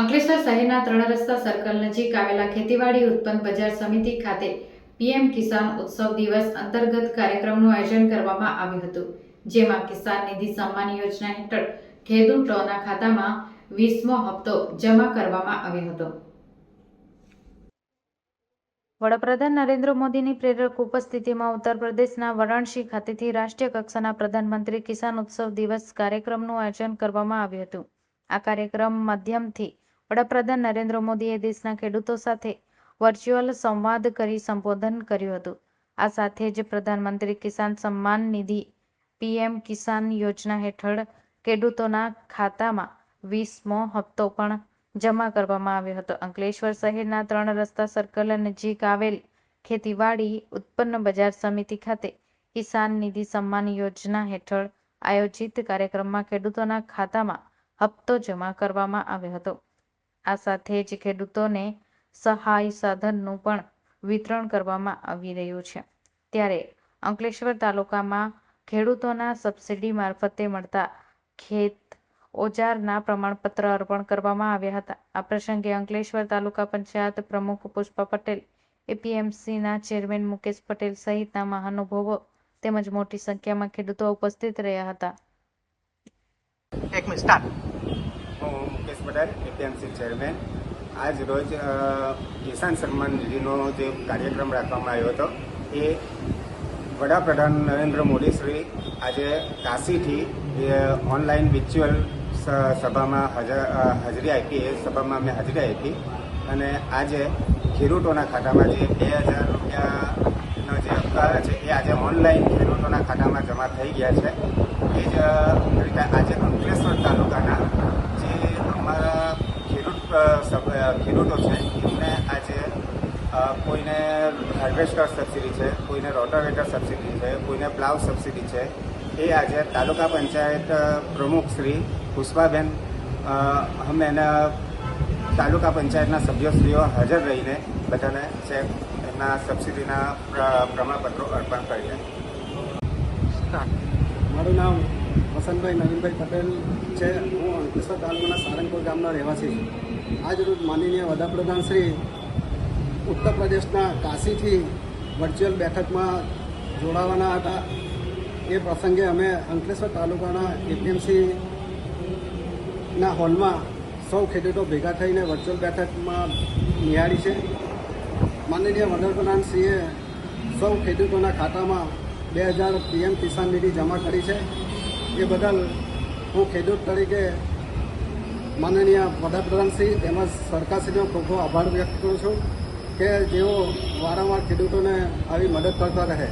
અંકલેશ્વર શહેરના ત્રણ રસ્તા સર્કલ નજીક આવેલા ખેતીવાડી ઉત્પન્ન બજાર સમિતિ ખાતે પીએમ કિસાન ઉત્સવ દિવસ અંતર્ગત કાર્યક્રમનું આયોજન કરવામાં આવ્યું હતું, જેમાં કિસાન નિધિ સન્માન યોજના હેઠળ ખેડૂતોના ખાતામાં વીસમો હપ્તો જમા કરવામાં આવ્યો હતો. વડાપ્રધાન નરેન્દ્ર મોદીની પ્રેરક ઉપસ્થિતિમાં ઉત્તર પ્રદેશના વારાણસી ખાતેથી રાષ્ટ્રીય કક્ષાના પ્રધાનમંત્રી કિસાન ઉત્સવ દિવસ કાર્યક્રમનું આયોજન કરવામાં આવ્યું હતું. આ કાર્યક્રમ માધ્યમથી વડાપ્રધાન નરેન્દ્ર મોદીએ દેશના ખેડૂતો સાથે વર્ચ્યુઅલ સંવાદ કરી સંબોધન કર્યું હતું. આ સાથે જ પ્રધાનમંત્રી કિસાન સન્માન નિધિ પીએમ કિસાન યોજના હેઠળ ખેડૂતોના ખાતામાં વીસમો હપ્તો પણ જમા કરવામાં આવ્યો હતો. અંકલેશ્વર શહેરના ત્રણ રસ્તા સર્કલ નજીક આવેલ ખેતીવાડી ઉત્પન્ન બજાર સમિતિ ખાતે કિસાન નિધિ સન્માન યોજના હેઠળ આયોજિત કાર્યક્રમમાં ખેડૂતોના ખાતામાં હપ્તો જમા કરવામાં આવ્યો હતો. આ સાથે જ ખેડૂતોને સહાય સાધનનું પણ વિતરણ કરવામાં આવી રહ્યું છે. ત્યારે અંકલેશ્વર તાલુકામાં ખેડૂતોના સબસિડી મારફતે મળતા ખેત ઓજારના પ્રમાણપત્ર અર્પણ કરવામાં આવ્યા હતા. આ પ્રસંગે અંકલેશ્વર તાલુકા પંચાયત પ્રમુખ પુષ્પા પટેલ, એપીએમસીના ચેરમેન મુકેશ પટેલ સહિતના મહાનુભાવો તેમજ મોટી સંખ્યામાં ખેડૂતો ઉપસ્થિત રહ્યા હતા. એક મિનિટ સ્ટાર્ટ હું મુકેશ પટેલ એપીએમસી ચેરમેન. આજ રોજ કિસાન સન્માન નિધિનો જે કાર્યક્રમ રાખવામાં આવ્યો હતો, એ વડાપ્રધાન નરેન્દ્ર મોદી શ્રી આજે કાશીથી, એ, ઓનલાઈન વિચ્યુઅલ સભામાં હાજર આપી, એ સભામાં મેં હાજરી આપી. અને આજે ખેડૂતોના ખાતામાં જે બે હજાર રૂપિયાનો જે હપ્તા છે, એ આજે ઓનલાઈન ખેડૂતોના ખાતામાં જમા થઈ ગયા છે. એ જ રીતે આજે અંકલેશ્વર તાલુકાના ખેડૂતો છે એમને આજે કોઈને હાર્વેસ્ટર સબસિડી છે કોઈને રોટાવેટર સબસિડી છે કોઈને પ્લાવ સબસિડી છે એ આજે તાલુકા પંચાયત પ્રમુખ શ્રી પુષ્પાબેન અમે એના તાલુકા પંચાયતના સભ્યશ્રીઓ હાજર રહીને બધાને ચેક એમના સબસિડીના પ્ર- પ્રમાણપત્રો અર્પણ કરીએ મારું નામ વસંતભાઈ નવીનભાઈ પટેલ છે. હું અંકલેશ્વર તાલુકાના સારંગપુર ગામનો રહેવાસી છું. આજ રોજ માનનીય વડાપ્રધાન શ્રી ઉત્તર પ્રદેશના કાશીથી વર્ચ્યુઅલ બેઠકમાં જોડાવાના હતા. એ પ્રસંગે અમે અંકલેશ્વર તાલુકાના એપીએમસીના હોલમાં સૌ ખેડૂતો ભેગા થઈને વર્ચ્યુઅલ બેઠકમાં નિહાળી છે. માનનીય વડાપ્રધાનશ્રીએ સૌ ખેડૂતોના ખાતામાં બે હજાર પીએમ કિસાન નિધિ જમા કરી છે. એ બદલ હું ખેડૂત તરીકે માનનીય વડાપ્રધાનશ્રી તેમજ સરકારશ્રીનો ખૂબ ખૂબ આભાર વ્યક્ત કરું છું કે જેઓ વારંવાર ખેડૂતોને આવી મદદ કરતા રહે.